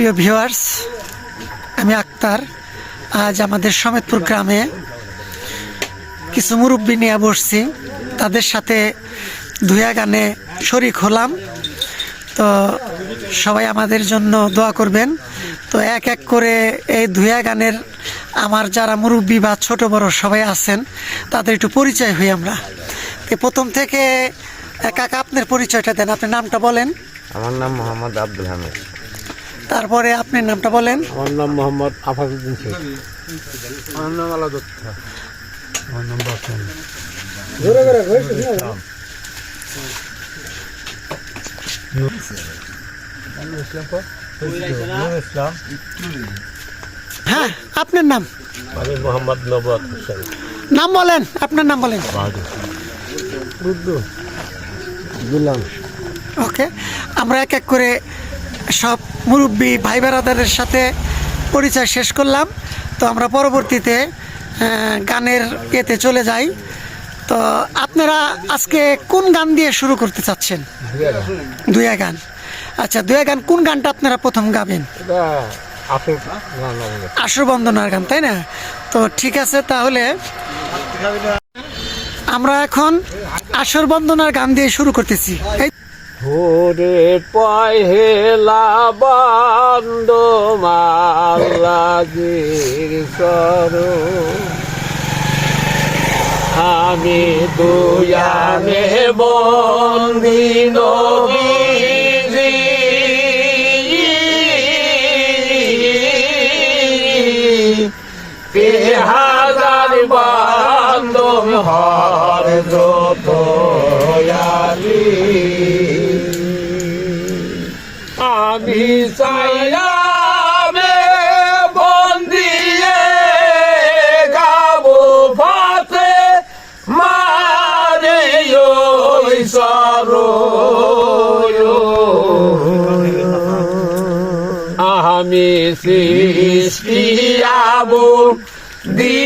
প্রিয় ভিউয়ার্স, আমি আক্তার। আজ আমাদের সমেতপুর গ্রামে কিছু মুরব্বী নিয়ে বসছি। তাদের সাথে ধুয়া গানে শরিক হলাম। তো সবাই আমাদের জন্য দোয়া করবেন। তো এক এক করে এই ধুয়া গানের আমার যারা মুরব্বী বা ছোট বড় সবাই আছেন, তাদের একটু পরিচয় হই আমরা। প্রথম থেকে কাকা আপনার পরিচয়টা দেন, আপনার নামটা বলেন। আমার নাম মোহাম্মদ আব্দুল হামিদ। তারপরে আপনার নামটা বলেন। আমার নাম মোহাম্মদ আফাজুদ্দিন শেখ। আমার নাম আলা দত্ত। আমার নাম বাসন। ইসলাম হ্যাঁ আপনার নাম? আমি মোহাম্মদ হোসেন। নাম বলেন আপনার নাম বলেন। বুদ্ধু। ওকে আমরা এক এক করে সব মুরব্বী ভাই বেড়াদারের সাথে পরিচয় শেষ করলাম। তো আমরা পরবর্তীতে গানের এতে চলে যাই। তো আপনারা আজকে কোন গান দিয়ে শুরু করতে চাচ্ছেন? দুয়া গান। আচ্ছা দুয়া গান কোন গানটা আপনারা প্রথম গাবেন? গান বন্দনার গান তাই না? তো ঠিক আছে তাহলে আমরা এখন আসর বন্দনার গান দিয়ে শুরু করতেছি। ওরে পহেলা বন্দ মালাগির সর আমি দুয়ানে বন্দি নবীজি। তে হাজার হর আমি চাইলামে বন্দিয়ে গাবো ফাতে মারে ওই সরো আমি সৃষ্টি আবো দিয়ে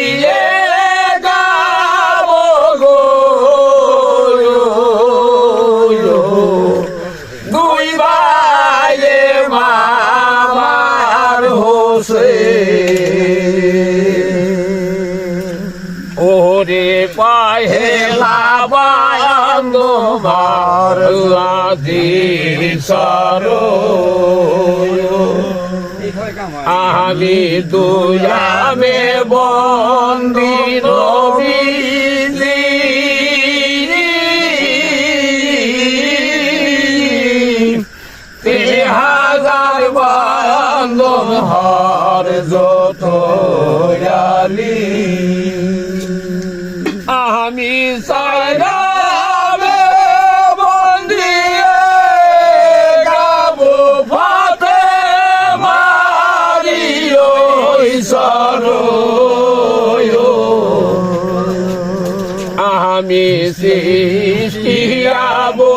পাহেলা বায়ান্দ মার আদি সরো আমি দুয়ামে বন্দি আমি সৃষ্টি আবো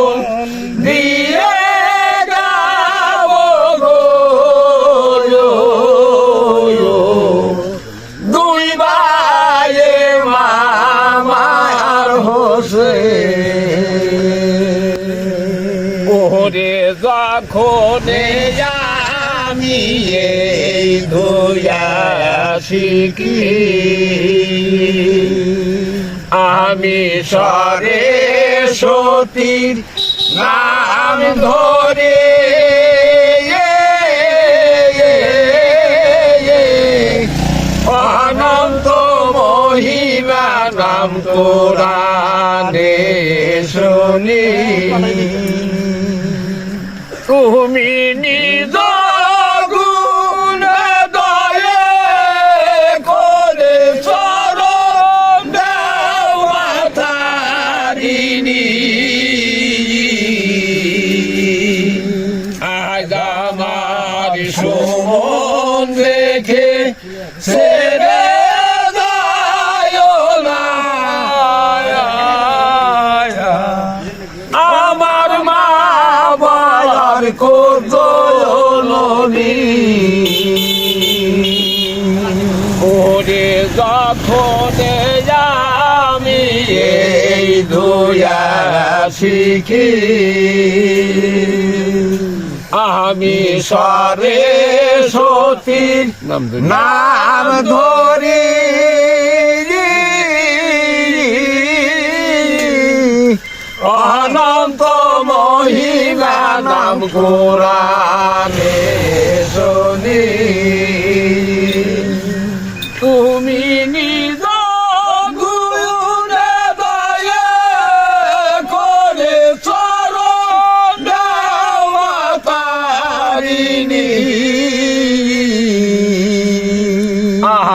দিয়ে গাবো দুই ভাইয়ে মামার হোসে। ওরে যখন আমি এই ধুয়া শিখি। আমি সরে সতীর নাম ধরে। অনন্ত মহিমা নাম কোরআনে শুনি। তুমি তারিণী আজ আমার সুমন দেখে না আমার মা বাবার কোজলনি ওরে যখন এই ধুয়া শিখি আমি সরে সতীর নাম ধরি। অনন্ত মহিলা নাম কোরআনে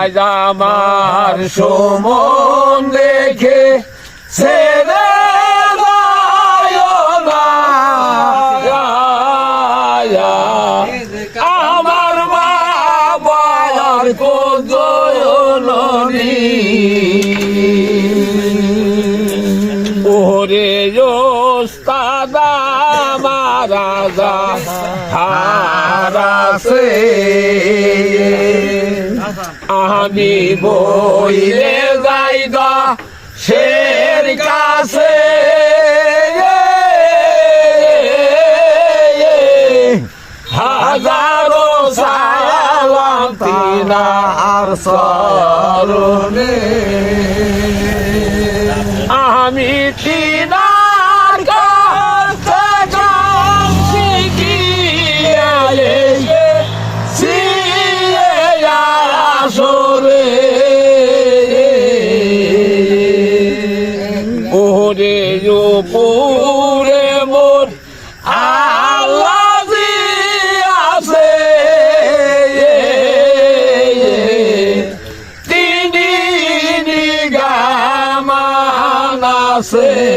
আজ আমার সমন দেখে ছেড়ে আমার বাবার কোজনী ওরে ওস্তাদা মারাজা হারাসে আমি বইলে যাই দা শের কাছে। হাজারো সালাম তিনার স্মরণে। আমি তিনা coração.